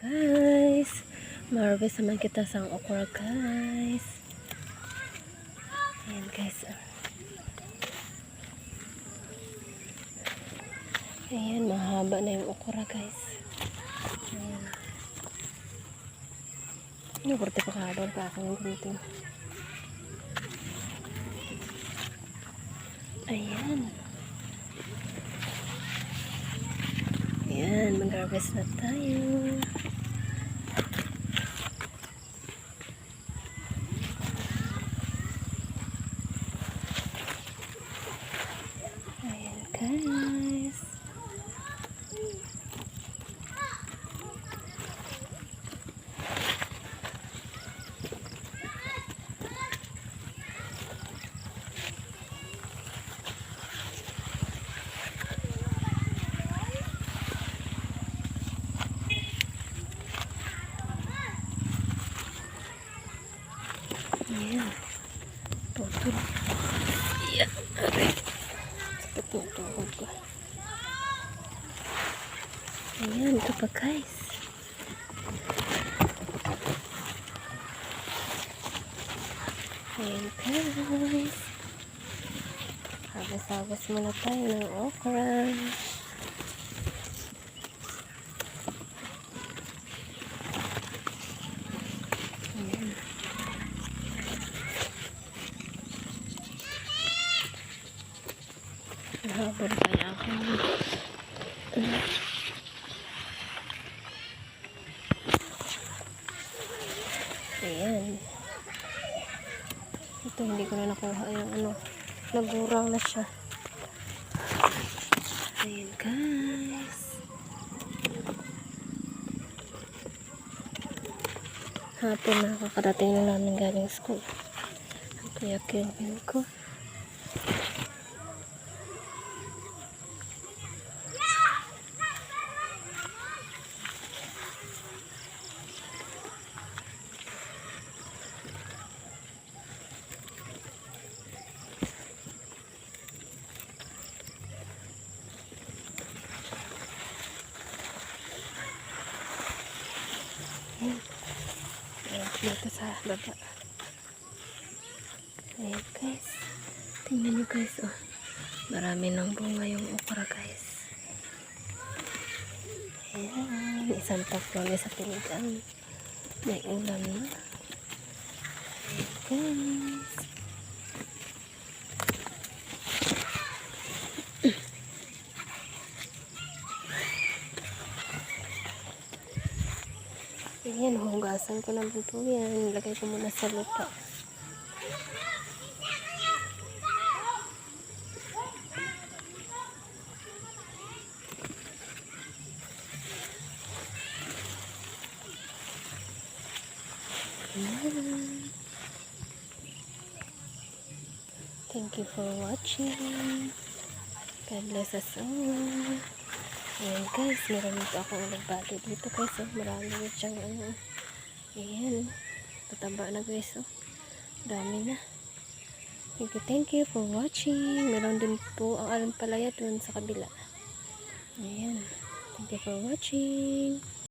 guys. Marvis naman kita sa okra guys. Ayan guys. Ayan, mahaba na yung okra guys. Ayan. Ano, pa kahaba pa ako ng gunting. Ayan. Ayan, mag-harvest na tayo. Ayan, guys. Ayan. Putol. Ayan. Aray. Sakit ng tuhod ko. Ayan, ito pa guys. Ayan guys. Habas-habas muna tayo ng okra. Ayan. Nahabol kaya ako. Ayan. Ito, hindi ko na nakuha yung ano. Nagurang na siya. Ayan, guys. Hapon na kakarating na namin galing school. Kaya kinkin ko. Ayan, dito sa baba. Ayan guys. Tingnan nyo guys oh. Marami ng bunga yung okra guys. Ayan. Isang taklon sa pinigang. May ulam na. Ayan guys. Ayan, hugasan ko naman po yan. Lagay ko muna sa lupa. Thank you for watching. God bless us all. Ayan guys, marami pa akong nagbali dito guys. Marami siyang ano. Ayan. Tataba na guys. Oh. Dami na. Thank you, thank you for watching. Meron din po ang alampalaya doon sa kabila. Ayan. Thank you for watching.